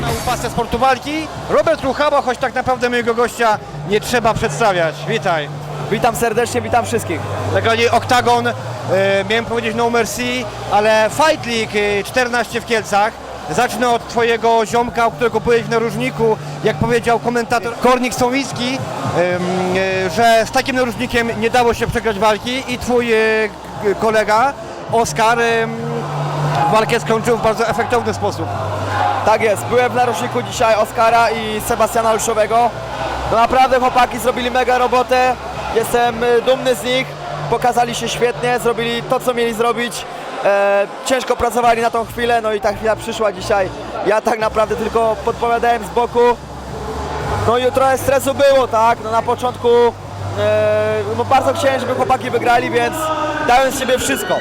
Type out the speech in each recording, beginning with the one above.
Na upasce sportu walki Robert Ruchaba, choć tak naprawdę mojego gościa nie trzeba przedstawiać. Witaj. Witam serdecznie, witam wszystkich. Nagranie Octagon, e, miałem powiedzieć No Mercy, ale Fight League e, 14 w Kielcach. Zacznę od twojego ziomka, o którego powiedzieć w narożniku, jak powiedział komentator Kornik Słowicki, em, e, że z takim narożnikiem nie dało się przegrać walki i twój e, kolega Oskar walkę skończył w bardzo efektowny sposób. Tak jest, byłem w narożniku dzisiaj Oskara i Sebastiana Olszowego. No naprawdę chłopaki zrobili mega robotę, jestem y, dumny z nich, pokazali się świetnie, zrobili to co mieli zrobić. E, ciężko pracowali na tą chwilę, no i ta chwila przyszła dzisiaj. Ja tak naprawdę tylko podpowiadałem z boku. No i trochę stresu było, tak? No na początku e, no bardzo chciałem, żeby chłopaki wygrali, więc dałem z siebie wszystko.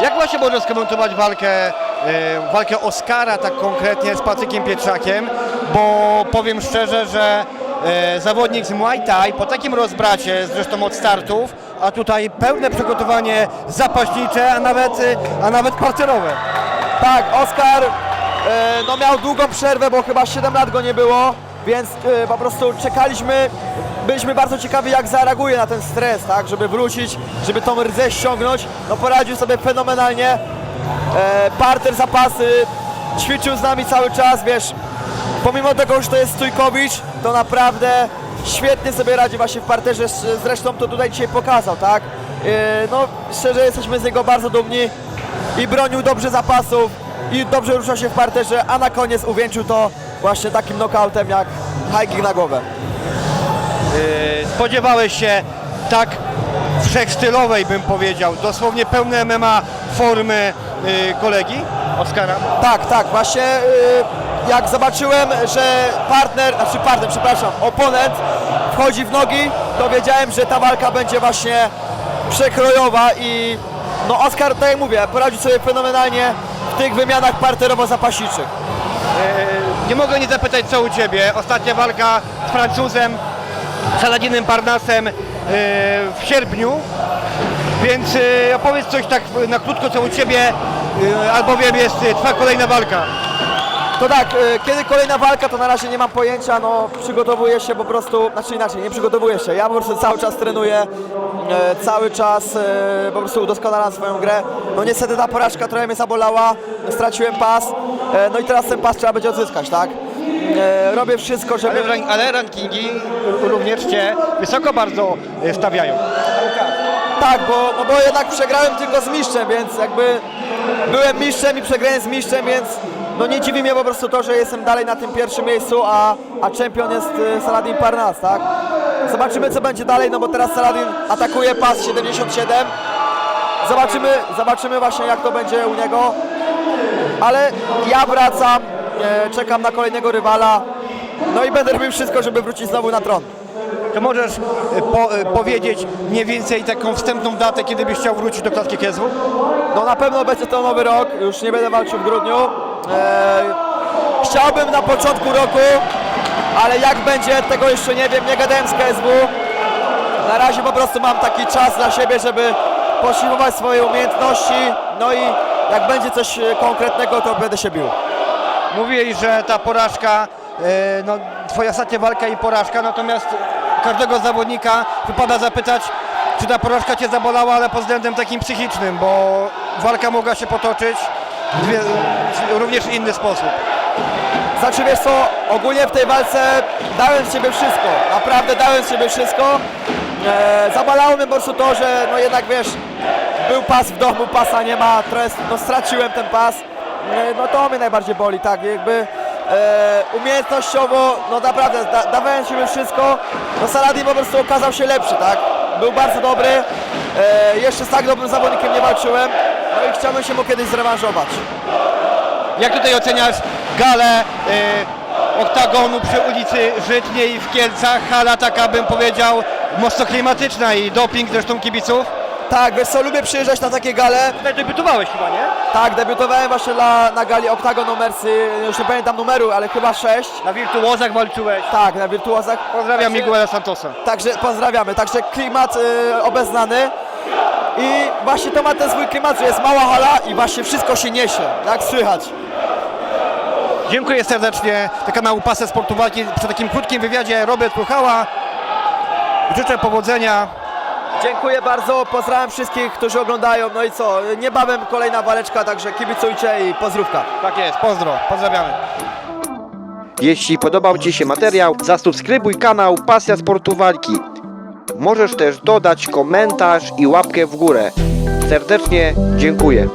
Jak właśnie możesz skomentować walkę, e, walkę Oskara tak konkretnie z Patrykiem Pietrzakiem, bo powiem szczerze, że e, zawodnik z Muay Thai po takim rozbracie, zresztą od startów, a tutaj pełne przygotowanie zapaśnicze, a nawet, e, a nawet parterowe. Tak, Oskar e, no miał długą przerwę, bo chyba 7 lat go nie było, więc e, po prostu czekaliśmy, byliśmy bardzo ciekawi jak zareaguje na ten stres, tak, żeby wrócić, żeby tą rdzę ściągnąć. No poradził sobie fenomenalnie. E, parter zapasy, ćwiczył z nami cały czas, wiesz, pomimo tego, że to jest Stójkowicz, to naprawdę świetnie sobie radzi właśnie w parterze, zresztą to tutaj dzisiaj pokazał, tak? E, No, szczerze jesteśmy z niego bardzo dumni i bronił dobrze zapasów i dobrze ruszał się w parterze, a na koniec uwieńczył to właśnie takim knockoutem jak high na głowę. E, Spodziewałeś się tak wszechstylowej, bym powiedział, dosłownie pełne MMA formy kolegi Oskara? Tak, tak, właśnie y, jak zobaczyłem, że partner, znaczy partner, przepraszam, oponent wchodzi w nogi, to wiedziałem, że ta walka będzie właśnie przekrojowa i no Oskar, tak jak mówię, poradził sobie fenomenalnie w tych wymianach parterowo-zapaśniczych. E, Nie mogę nie zapytać, co u Ciebie. Ostatnia walka z Francuzem, Saladinem Parnasem w sierpniu. Więc opowiedz coś tak na krótko, co u Ciebie, albowiem jest e, Twoja kolejna walka. To tak, y, kiedy kolejna walka, to na razie nie mam pojęcia, no przygotowuję się po prostu, znaczy inaczej, nie przygotowuję się, ja po prostu cały czas trenuję, cały czas po prostu udoskonalam swoją grę. No niestety ta porażka trochę mnie zabolała, straciłem pas, no i teraz ten pas trzeba będzie odzyskać, tak? Robię wszystko, żeby... Ale, ale rankingi również Cię wysoko bardzo stawiają. Tak, bo, no bo jednak przegrałem tylko z mistrzem, więc jakby byłem mistrzem i przegrałem z mistrzem, więc no nie dziwi mnie po prostu to, że jestem dalej na tym pierwszym miejscu, a, a czempion jest y, Saladin Parnas, tak? Zobaczymy co będzie dalej, no bo teraz Saladin atakuje pas 77. Zobaczymy, zobaczymy właśnie jak to będzie u niego. Ale ja wracam, e, czekam na kolejnego rywala. No i będę robił wszystko, żeby wrócić znowu na tron. To możesz e, po, e, powiedzieć mniej więcej taką wstępną datę, kiedy byś chciał wrócić do klatki Kiezów? No na pewno będzie to nowy rok, już nie będę walczył w grudniu. Eee, chciałbym na początku roku, ale jak będzie, tego jeszcze nie wiem, nie gadałem z KSW. Na razie po prostu mam taki czas dla siebie, żeby posiłować swoje umiejętności, no i jak będzie coś e, konkretnego, to będę się bił. Mówiłeś, że ta porażka, e, no, twoja ostatnia walka i porażka, natomiast każdego zawodnika wypada zapytać, czy ta porażka cię zabolała, ale pod względem takim psychicznym, bo walka mogła się potoczyć w również inny sposób. Znaczy wiesz co, ogólnie w tej walce dałem z siebie wszystko, naprawdę dałem z siebie wszystko. E, zabalało mnie po prostu to, że no jednak wiesz, był pas w domu, pasa nie ma, trochę no, straciłem ten pas. E, no to mnie najbardziej boli, tak, jakby umiejętnościowo, no naprawdę da, dawałem siebie wszystko. No Saladin po prostu okazał się lepszy, tak, był bardzo dobry. E, jeszcze z tak dobrym zawodnikiem nie walczyłem, no i chciałbym się mu kiedyś zrewanżować. Jak tutaj oceniasz galę e, oktagonu przy ulicy Żytniej w Kielcach? Hala taka bym powiedział mocno klimatyczna i doping zresztą kibiców. Tak, wiesz co, lubię przyjeżdżać na takie gale. Tutaj debiutowałeś chyba, nie? Tak, debiutowałem właśnie na, na gali Octagon Mercy, już nie pamiętam numeru, ale chyba 6. Na wirtuozach walczyłeś. Tak, na wirtuozach. Pozdrawiam Także- Miguela Santosa. Także pozdrawiamy, także klimat y, obeznany. i właśnie to ma ten swój klimat, że jest mała hala i właśnie wszystko się niesie, jak słychać. Dziękuję serdecznie do kanału Pasę Sportu Walki przy takim krótkim wywiadzie Robert Puchała. Życzę powodzenia. Dziękuję bardzo, pozdrawiam wszystkich, którzy oglądają, no i co, niebawem kolejna waleczka, także kibicujcie i pozdrówka. Tak jest, pozdro, pozdrawiamy. Jeśli podobał Ci się materiał, zasubskrybuj kanał Pasja Sportu Walki. Możesz też dodać komentarz i łapkę w górę. Serdecznie dziękuję.